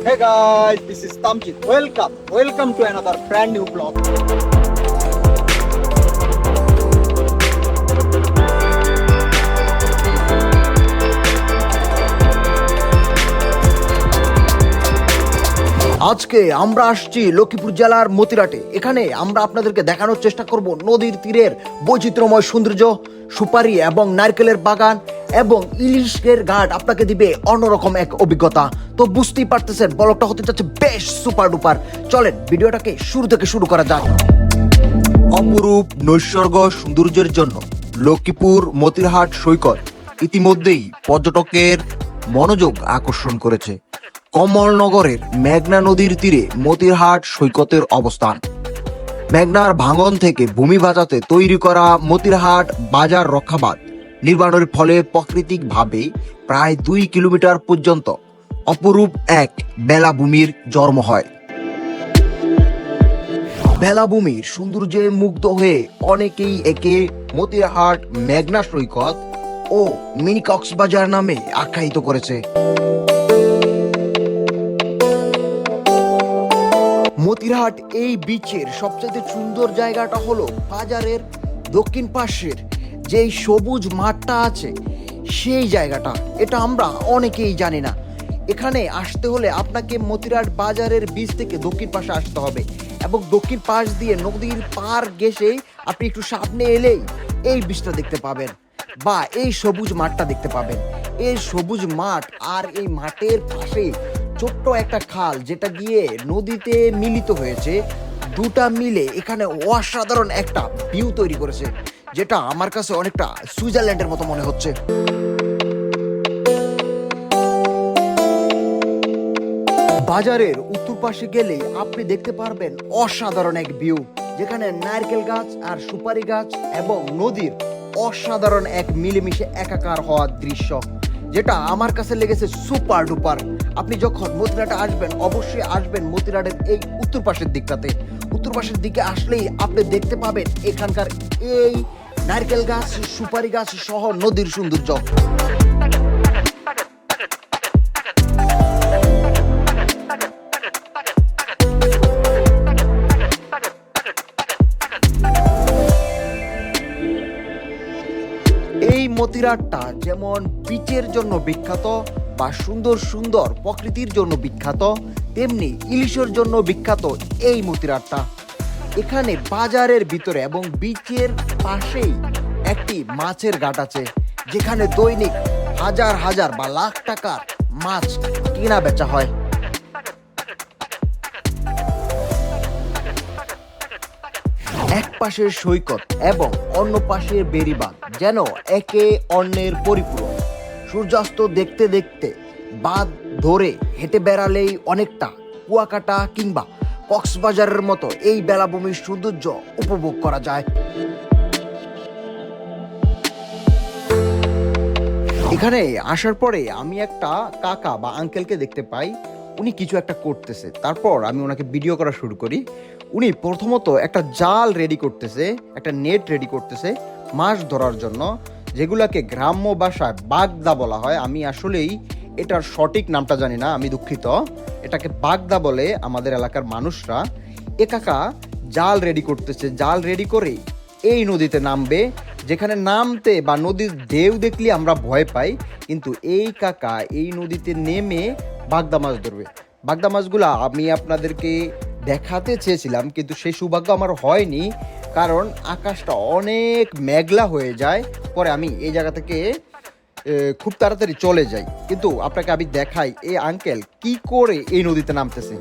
Hey guys, this is Tamjit. Welcome, welcome to another brand new vlog. আজকে আমরা আসছি লক্ষ্মীপুর জেলার মতিরাটে এখানে আমরা আপনাদেরকে দেখানোর চেষ্টা করব নদীর তীরের বৈচিত্র্যময় সৌন্দর্য সুপারি এবং নারকেলের বাগান এবং ইলিশের ঘাট আপনাকে দিবে অন্যরকম এক অভিজ্ঞতা। তো বুঝতেই পারতেছেন, বলকটা হতে যাচ্ছে বেশ সুপার ডুপার চলেন, ভিডিওটাকে শুরু থেকে শুরু করা যাক। অপরূপ নৈসর্গ সৌন্দর্যের জন্য লক্ষ্মীপুর, মতিরহাট, সৈকত ইতিমধ্যেই পর্যটকের মনোযোগ আকর্ষণ করেছে। কমলনগরের মেঘনা নদীর তীরে মতিরহাট, সৈকতের অবস্থান। মেঘনার ভাঙন থেকে ভূমি বাঁচাতে তৈরি করা মতিরহাট বাজার রক্ষাবাদ নির্মাণের ফলে প্রাকৃতিকভাবে প্রায় দুই কিলোমিটার পর্যন্ত অপরূপ এক বেলাভূমির জন্ম হয়। বেলাভূমির সৌন্দর্যে মুগ্ধ হয়ে অনেকেই একে মতিরহাট মেঘনা সৈকত ও মিনি কক্সবাজার নামে আখ্যায়িত করেছে। মতিরহাট এই বিচের সবচেয়ে সুন্দর জায়গাটা হলো বাজারের দক্ষিণ পাশের যেই সবুজ মাঠটা আছে, সেই জায়গাটা। এটা আমরা অনেকেই জানি না। এখানে আসতে হলে আপনাকে মতিরাট বাজারের বীজ থেকে দক্ষিণ পাশে আসতে হবে এবং দক্ষিণ পাশ দিয়ে নদীর পার গেসে আপনি একটু সামনে এলেই এই বীজটা দেখতে পাবেন বা এই সবুজ মাঠটা দেখতে পাবেন। এই সবুজ মাঠ আর এই মাঠের পাশে ছোট্ট একটা খাল যেটা গিয়ে নদীতে মিলিত হয়েছে। দুটা মিলে এখানে অসাধারণ একটা ভিউ তৈরি করেছে। যেটা আমার কাছে অনেকটা সুইজারল্যান্ডের মতো মনে হচ্ছে। বাজারের উত্তর পাশে গেলেই আপনি দেখতে পারবেন অসাধারণ এক ভিউ, যেখানে নারকেল গাছ আর সুপারি গাছ এবং নদীর অসাধারণ এক মিলেমিশে একাকার হওয়ার দৃশ্য, যেটা আমার কাছে লেগেছে সুপার ডুপার। আপনি যখন মতিরাটে আসবেন, অবশ্যই আসবেন মতিরাটের এই উত্তর পাশের দিকটাতে। উত্তর পাশের দিকে আসলেই আপনি দেখতে পাবেন এখানকার এই নারকেল গাছ, সুপারি গাছ সহ নদীর সৌন্দর্য। এই মতিরাটটা যেমন বিচের জন্য বিখ্যাত বা সুন্দর সুন্দর প্রকৃতির জন্য বিখ্যাত, তেমনি ইলিশের জন্য বিখ্যাত এই মতিরাটটা। এখানে বাজারের ভিতরে এবং বিচের পাশেই একটি মাছের ঘাট আছে, যেখানে দৈনিক হাজার হাজার বা লাখ টাকার মাছ কেনা বেচা হয়। এক পাশের সৈকত এবং অন্য পাশের বেরিবাঁধ যেন একে অন্যের পরিপূরক। সূর্যাস্ত দেখতে দেখতে বাঁধ ধরে হেঁটে বেড়ালেই অনেকটা কুয়াকাটা কিংবা কক্সবাজারের মতো এই বেলাভূমির সৌন্দর্য উপভোগ করা যায়। এখানে আসার পরে আমি একটা কাকা বা আঙ্কেলকে দেখতে পাই। উনি কিছু একটা করতেছে। তারপর আমি ওনাকে ভিডিও করা শুরু করি। উনি প্রথমত একটা জাল রেডি করতেছে, একটা নেট রেডি করতেছে মাছ ধরার জন্য, যেগুলাকে গ্রাম্য ভাষায় বাগদা বলা হয়। আমি আসলেই এটার সঠিক নামটা জানি না, আমি দুঃখিত। এটাকে বাগদা বলে আমাদের এলাকার মানুষরা। এ কাকা জাল রেডি করতেছে, জাল রেডি করে এই নদীতে নামবে। যেখানে নামতে বা নদীর ঢেউ দেখলে আমরা ভয় পাই, কিন্তু এই কাকা এই নদীতে নেমে বাগদা মাছ ধরবে। বাগদা মাছগুলো আমি আপনাদেরকে দেখাতে চেয়েছিলাম, কিন্তু সেই সৌভাগ্য আমার হয়নি, কারণ আকাশটা অনেক মেঘলা হয়ে যায়। পরে আমি এই জায়গা থেকে খুব তাড়াতাড়ি চলে যাই। কিন্তু আপনাকে আমি দেখাই এই আঙ্কেল কি করে এই নদীতে নামতেছে?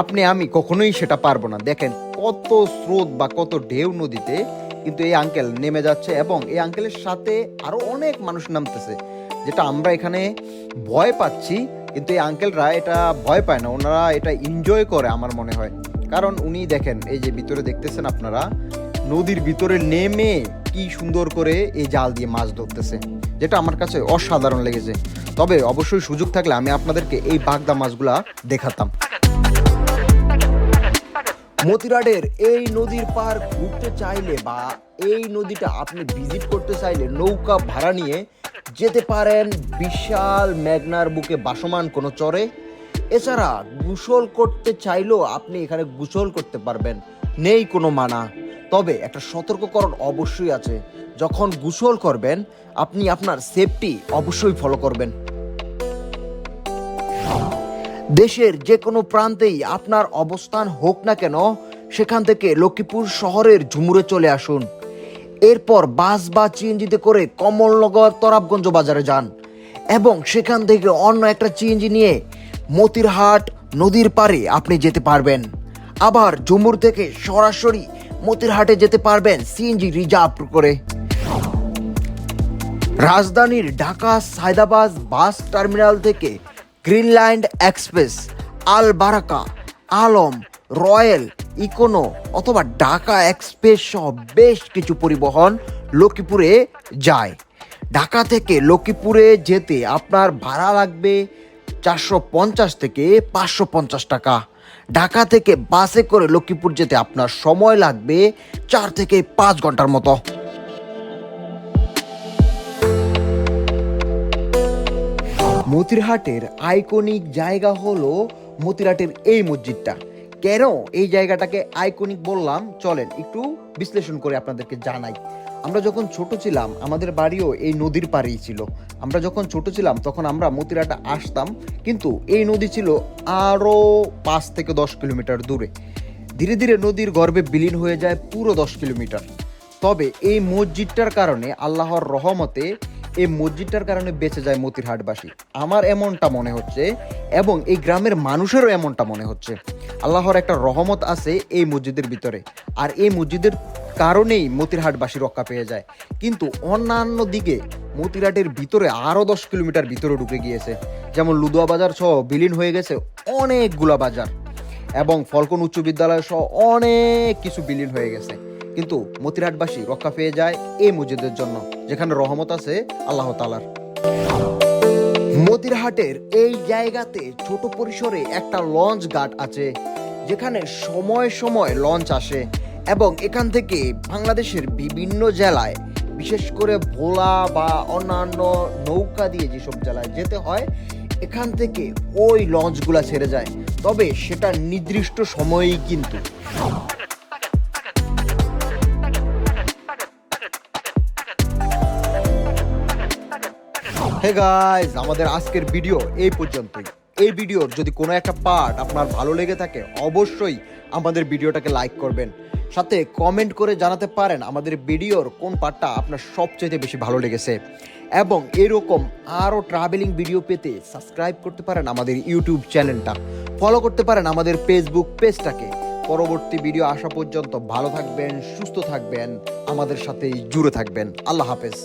আপনি, আমি কখনোই সেটা পারব না। দেখেন কত স্রোত বা কত ঢেউ নদীতে, কিন্তু এই আঙ্কেল নেমে যাচ্ছে এবং এই আঙ্কেলের সাথে আরও অনেক মানুষ নামতেছে, যেটা আমরা এখানে ভয় পাচ্ছি, কিন্তু এই আঙ্কেলরা এটা ভয় পায় না। ওনারা এটা এনজয় করে আমার মনে হয়। কারণ উনি দেখেন, এই যে ভিতরে দেখতেছেন আপনারা, নদীর ভিতরে নেমে কি সুন্দর করে এই জাল দিয়ে মাছ ধরতেছে। যেটা আমার কাছে অসাধারণ লেগেছে। তবে অবশ্যই সুযোগ থাকলে আমি আপনাদেরকে এই বাগদা মাছগুলা দেখাতাম। মতিরাটের এই নদীর পার ঘুরতে চাইলে বা এই নদীটা আপনি ভিজিট করতে চাইলে নৌকা ভাড়া নিয়ে যেতে পারেন বিশাল মেঘনার বুকে বাসমান কোনো চরে। এছাড়া গোসল করতে চাইলেও আপনি এখানে গোসল করতে পারবেন। নেই কোনো মানা। তবে একটা সতর্ককরণ অবশ্যই আছে। যখন গোসল করবেন, আপনি আপনার সেফটি অবশ্যই ফলো করবেন। দেশের যে কোনো প্রান্তেই আপনার অবস্থান হোক না কেন, সেখান থেকে লক্ষ্মীপুর শহরের ঝুমুরে চলে আসুন। এরপর বাস বা চিএনজিতে করে কমলনগর তরাবগঞ্জ বাজারে যান এবং সেখান থেকে অন্য একটা চিএনজি নিয়ে মতিরহাট নদীর পাড়ে আপনি যেতে পারবেন। আবার ঝুমুর থেকে সরাসরি মতিরহাটে যেতে পারবেন সিএনজি রিজার্ভ করে। রাজধানীর ঢাকা সায়দাবাদ বাস টার্মিনাল থেকে Greenland Express, Al Baraka, Alam, Royal, Econo অথবা ঢাকা এক্সপ্রেস সহ বেশ কিছু পরিবহন লক্ষ্মীপুরে যায়। ঢাকা থেকে লক্ষ্মীপুরে যেতে আপনার ভাড়া লাগবে চারশো পঞ্চাশ থেকে পাঁচশো পঞ্চাশ টাকা। ঢাকা থেকে বাসে করে লক্ষ্মীপুর যেতে আপনার সময় লাগবে চার থেকে পাঁচ ঘণ্টার মতো। মতিরহাটের আইকনিক জায়গা হলো মতিরহাটের এই মসজিদটা। কেন এই জায়গাটাকে আইকনিক বললাম? চলেন একটু বিশ্লেষণ করে আপনাদেরকে জানাই। আমরা যখন ছোট ছিলাম, আমাদের বাড়িও এই নদীর পাড়েই ছিল। আমরা যখন ছোট ছিলাম, তখন আমরা মতিরাটা আসতাম, কিন্তু এই নদী ছিল আরও পাঁচ থেকে দশ কিলোমিটার দূরে। ধীরে ধীরে নদীর গর্ভে বিলীন হয়ে যায় পুরো দশ কিলোমিটার। তবে এই মসজিদটার কারণে আল্লাহর রহমতে এই মসজিদটার কারণে বেঁচে যায় মতিরহাটবাসী। আমার এমনটা মনে হচ্ছে এবং এই গ্রামের মানুষেরও এমনটা মনে হচ্ছে। আল্লাহর একটা রহমত আছে এই মসজিদের ভিতরে। আর এই মসজিদের কারণেই মতিরহাটবাসী রক্ষা পেয়ে যায়। কিন্তু অন্যান্য দিকে মতিরহাটের ভিতরে আরও দশ কিলোমিটার ভিতরে ঢুকে গিয়েছে। যেমন লুদুয়া বাজার সহ বিলীন হয়ে গেছে অনেকগুলা বাজার। এবং ফলকন উচ্চ বিদ্যালয় সহ অনেক কিছু বিলীন হয়ে গেছে। কিন্তু মতিরহাটবাসী রক্ষা পেয়ে যায় এই মসজিদের জন্য, যেখানে রহমত আছে আল্লাহ তালার মতিরহাটের এই জায়গাতে ছোট পরিসরে একটা লঞ্চ ঘাট আছে, যেখানে সময় সময় লঞ্চ আসে এবং এখান থেকে বাংলাদেশের বিভিন্ন জেলায়, বিশেষ করে ভোলা বা অন্যান্য নৌকা দিয়ে যেসব জেলায় যেতে হয়, এখান থেকে ওই লঞ্চগুলা ছেড়ে যায়। তবে সেটা নির্দিষ্ট সময়েই কিন্তু। হে গাইস আমাদের আজকের ভিডিও এই পর্যন্তই। এই ভিডিওর যদি কোনো একটা পার্ট আপনার ভালো লেগে থাকে, অবশ্যই আমাদের ভিডিওটাকে লাইক করবেন। সাথে কমেন্ট করে জানাতে পারেন আমাদের ভিডিওর কোন পার্টটা আপনার সবচেয়ে বেশি ভালো লেগেছে। এবং এরকম আরও ট্রাভেলিং ভিডিও পেতে সাবস্ক্রাইব করতে পারেন আমাদের ইউটিউব চ্যানেলটা ফলো করতে পারেন আমাদের ফেসবুক পেজটাকে পরবর্তী ভিডিও আসা পর্যন্ত ভালো থাকবেন, সুস্থ থাকবেন, আমাদের সাথেই জুড়ে থাকবেন। আল্লাহ হাফেজ।